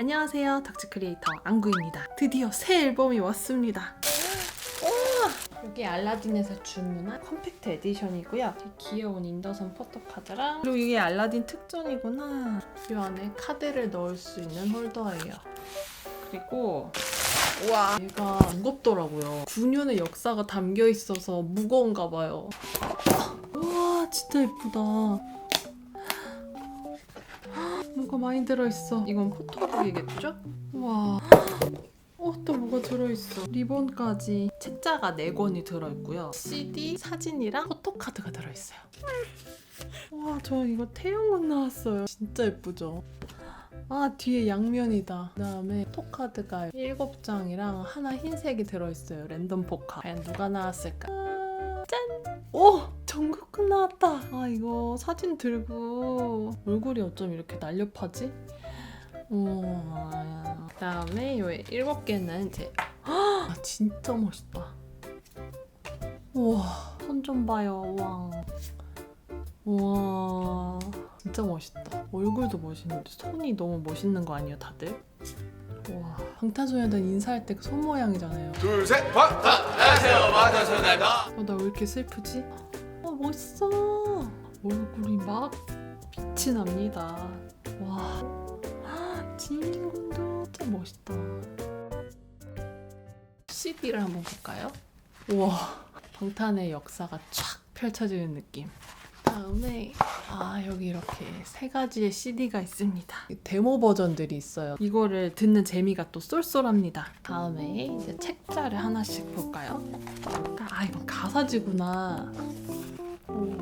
안녕하세요. 닥치 크리에이터 안구입니다. 드디어 새 앨범이 왔습니다. 여기 알라딘에서 주문한 컴팩트 에디션이고요. 되게 귀여운 인더선 포토 카드랑 그리고 이게 알라딘 특전이구나. 이 안에 카드를 넣을 수 있는 홀더예요. 그리고 와 얘가 무겁더라고요. 9년의 역사가 담겨 있어서 무거운가 봐요. 우와 진짜 예쁘다. 뭐가 많이 들어있어. 이건 포토북이겠죠? 와. 어, 또 뭐가 들어있어. 리본까지. 책자가 4권이 들어있고요. CD, 사진이랑 포토카드가 들어있어요. 와, 저 이거 태용건 나왔어요. 진짜 예쁘죠? 아, 뒤에 양면이다. 그 다음에 포토카드가 7장이랑 하나 흰색이 들어있어요. 랜덤 포카. 과연 누가 나왔을까? 짠! 오! 정국군 나왔다. 아 이거 사진 들고 얼굴이 어쩜 이렇게 날렵하지? 우와. 그다음에 요 일곱 개는 이제 아 진짜 멋있다. 우와 손 좀 봐요. 우와. 우와 진짜 멋있다. 얼굴도 멋있는데 손이 너무 멋있는 거 아니에요 다들? 우와 방탄소년단 인사할 때 그 손 모양이잖아요. 둘, 셋, 방탄! 안녕하세요, 방탄소년단입니다. 어, 나 왜 이렇게 슬프지? 어, 멋있어. 얼굴이 막 빛이 납니다. 와. 지민군도 진짜 멋있다. CD를 한번 볼까요? 우와. 방탄의 역사가 쫙 펼쳐지는 느낌. 다음에 아 여기 이렇게 세 가지의 CD가 있습니다. 데모 버전들이 있어요. 이거를 듣는 재미가 또 쏠쏠합니다. 다음에 이제 책자를 하나씩 볼까요? 아 이건 가사지구나. 오,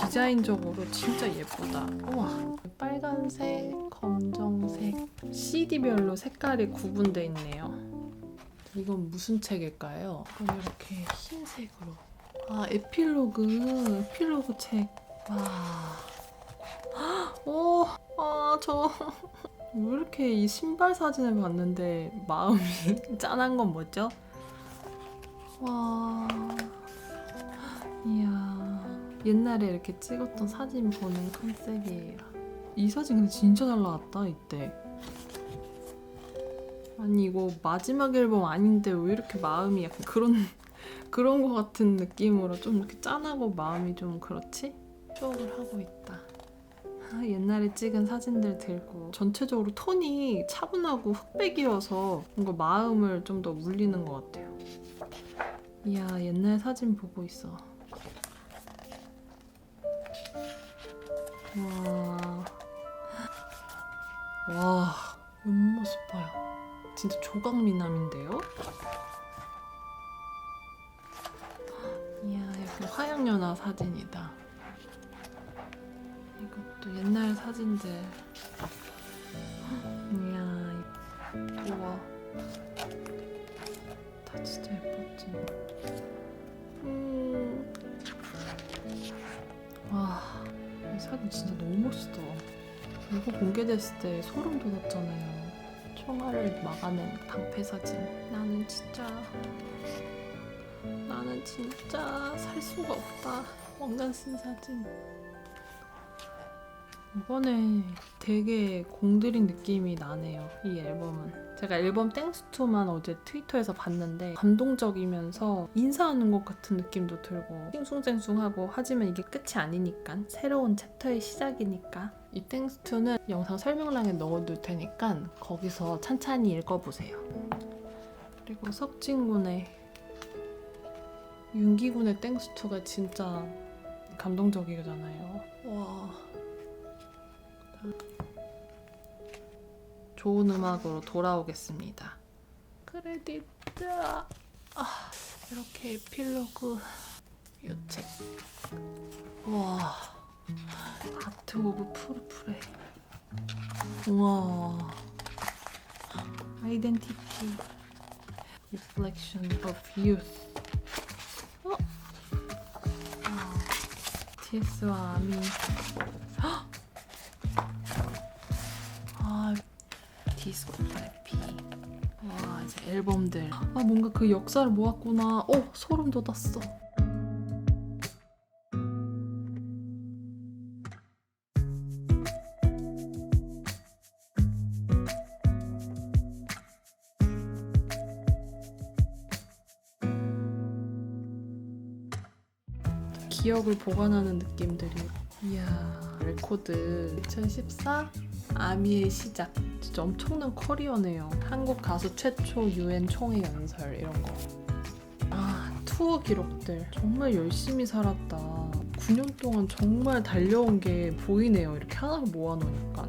디자인적으로 진짜 예쁘다. 우와. 빨간색, 검정색, CD별로 색깔이 구분돼 있네요. 이건 무슨 책일까요? 이건 이렇게 흰색으로. 아 에필로그, 에필로그 책. 와. 오, 아 저. 왜 이렇게 이 신발 사진을 봤는데 마음이 짠한 건 뭐죠? 와. 이야. 옛날에 이렇게 찍었던 사진 보는 컨셉이에요. 이 사진 근데 진짜 잘 나왔다, 이때. 아니, 이거 마지막 앨범 아닌데 왜 이렇게 마음이 약간 그런, 그런 거 같은 느낌으로 좀 이렇게 짠하고 마음이 좀 그렇지? 추억을 하고 있다. 아, 옛날에 찍은 사진들 들고 전체적으로 톤이 차분하고 흑백이어서 뭔가 마음을 좀 더 물리는 것 같아요. 이야 옛날 사진 보고 있어. 와, 와 옆모습 봐요. 진짜 조각미남인데요? 이야 여기 화양연화 사진이다. 이것도 옛날 사진들. 이야 우와. 다 진짜 예뻤지. 음. 와, 이 사진 진짜 너무 멋있어. 이거 공개됐을 때 소름 돋았잖아요. 총알을 막아낸 방패 사진. 나는 진짜, 나는 진짜 살 수가 없다. 왕관 쓴 사진. 이번에 되게 공들인 느낌이 나네요. 이 앨범은. 제가 앨범 땡스투만 어제 트위터에서 봤는데 감동적이면서 인사하는 것 같은 느낌도 들고 싱숭생숭하고 하지만 이게 끝이 아니니까 새로운 챕터의 시작이니까 이 땡스투는 영상 설명란에 넣어둘 테니까 거기서 찬찬히 읽어보세요. 그리고 석진군의 윤기군의 땡스투가 진짜 감동적이잖아요. 와. 좋은 음악으로 돌아오겠습니다. 크레디트. 아, 이렇게 에필로그 요책. 와. 아트 오브 푸르푸레. 와. 아이덴티티. Reflection of Youth. 어? 아, TS와 아미. 디스코그래피. 와 이제 앨범들. 아 뭔가 그 역사를 모았구나. 어 소름 돋았어. 기억을 보관하는 느낌들이. 이야 레코드. 2014 아미의 시작. 진짜 엄청난 커리어네요. 한국 가수 최초 유엔 총회 연설 이런 거. 아 투어 기록들 정말 열심히 살았다. 9년 동안 정말 달려온 게 보이네요. 이렇게 하나 모아놓으니까.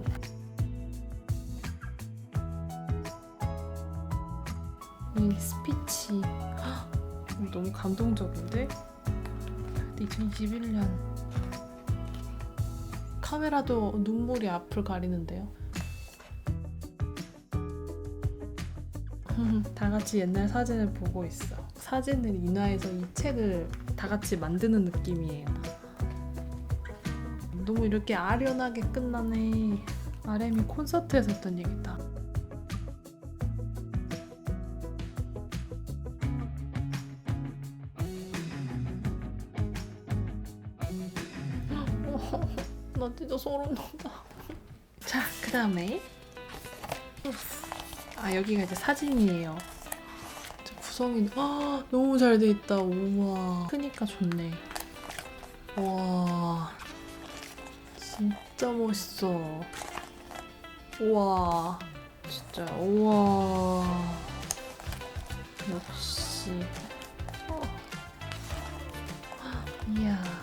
이 스피치 헉, 너무 감동적인데? 2021년 카메라도 눈물이 앞을 가리는데요. 다 같이 옛날 사진을 보고 있어. 사진을 인화해서 이 책을 다 같이 만드는 느낌이에요. 너무 이렇게 아련하게 끝나네. RM이 콘서트에서 했던 얘기다. 소름 돋아. 자, 그 다음에 아 여기가 이제 사진이에요. 구성이 아 너무 잘 돼 있다. 우와. 크니까 좋네. 와 진짜 멋있어. 우와 진짜 우와 역시 어. 이야.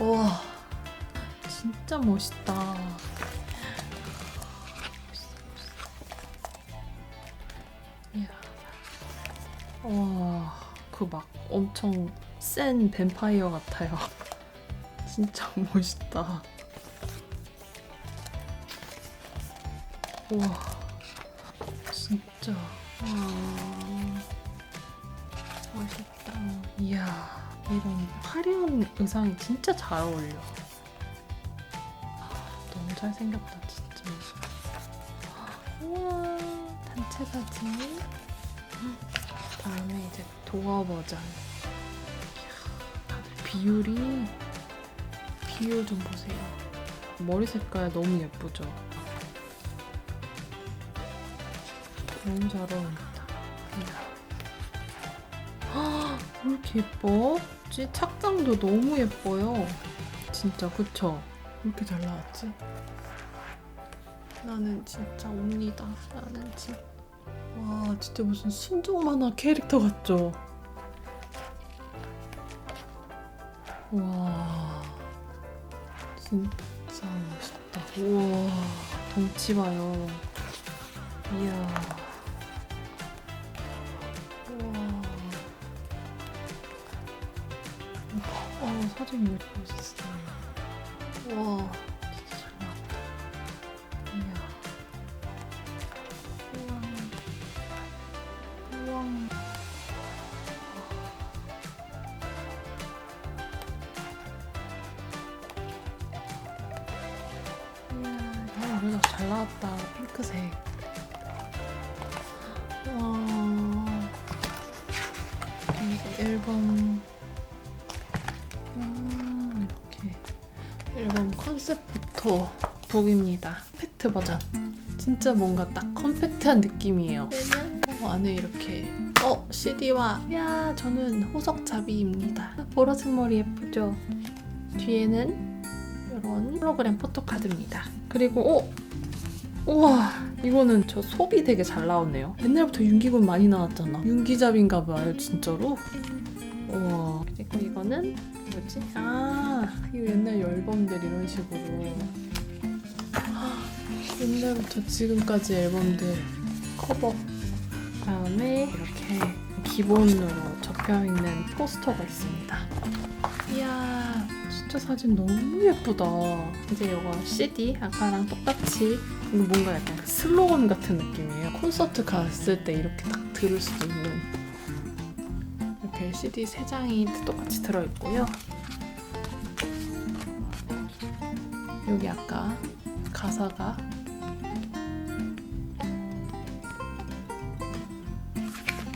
와 진짜 멋있다. 이야. 와, 그 막 엄청 센 뱀파이어 같아요. 진짜 멋있다. 와, 진짜. 와, 멋있다. 이야, 이런 화려한 의상이 진짜 잘 어울려. 아, 너무 잘생겼다, 진짜. 우와, 단체 사진. 다음에 이제 도어 버전. 다들 비율이 비율 좀 보세요. 머리 색깔 너무 예쁘죠? 너무 잘 어울린다. 이렇게 예뻐? 지 착장도 너무 예뻐요. 진짜 그쵸? 왜 이렇게 잘 나왔지? 나는 진짜 옵니다. 나는 진짜. 와 진짜 무슨 순정 만화 캐릭터 같죠? 와 진짜 멋있다. 우와 덩치 봐요. 이야. 어 사진 왜 이렇게 멋있어? 와 진짜 잘 나왔다. 이야. 우와. 우와. 이야, 야, 그래도 잘 나왔다. 핑크색. 와. 이게 앨범. 컨셉부터 북입니다. 컴팩트 버전. 진짜 뭔가 딱 컴팩트한 느낌이에요. 어, 안에 이렇게 어 CD와 야 저는 호석잡이입니다. 보라색 머리 예쁘죠? 뒤에는 이런 홀로그램 포토카드입니다. 그리고 어 우와 이거는 저 소비 되게 잘 나왔네요. 옛날부터 윤기군 많이 나왔잖아. 윤기잡인가 봐요 진짜로. 우와 그리고 이거는 뭐지? 아 이거 옛날 앨범들 이런 식으로. 옛날부터 지금까지 앨범들. 커버. 다음에 이렇게 기본으로 적혀 있는 포스터가 있습니다. 이야 진짜 사진 너무 예쁘다. 이제 이거 CD 아까랑 똑같이 뭔가 약간 그 슬로건 같은 느낌이에요. 콘서트 갔을 때 이렇게 딱 들을 수도 있는 이렇게 CD 세 장이 똑같이 들어있고요 여기 아까 가사가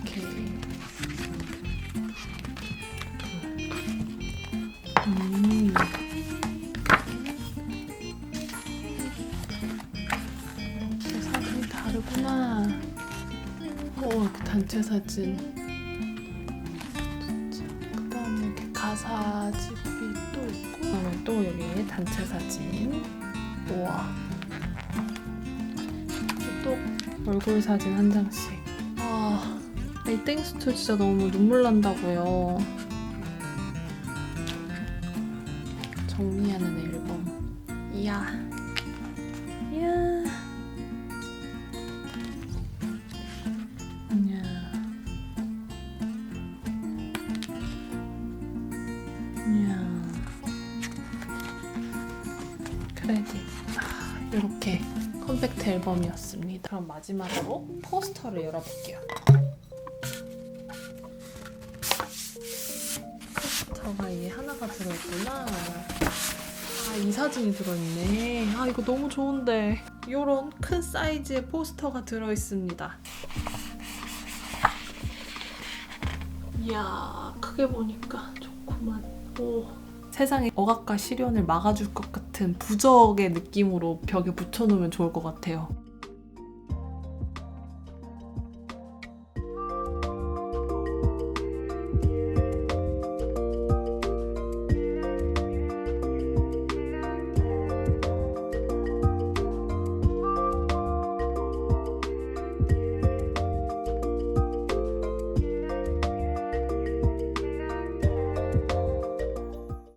이렇게 음. 이렇게 사진이 다르구나. 단체 사진. 단체 사진. 우와. 또 얼굴 사진 한 장씩. 아, 이 땡스투 진짜 너무 눈물 난다고요. 정리하는 앨범. 이야. 컴팩트 앨범이었습니다. 그럼 마지막으로 포스터를 열어볼게요. 포스터가 이게 하나가 들어있구나. 아, 이 사진이 들어있네. 아, 이거 너무 좋은데. 이런 큰 사이즈의 포스터가 들어있습니다. 이야, 크게 보니까 좋구만. 오. 세상에 억압과 시련을 막아줄 것 같은 부적의 느낌으로 벽에 붙여놓으면 좋을 것 같아요.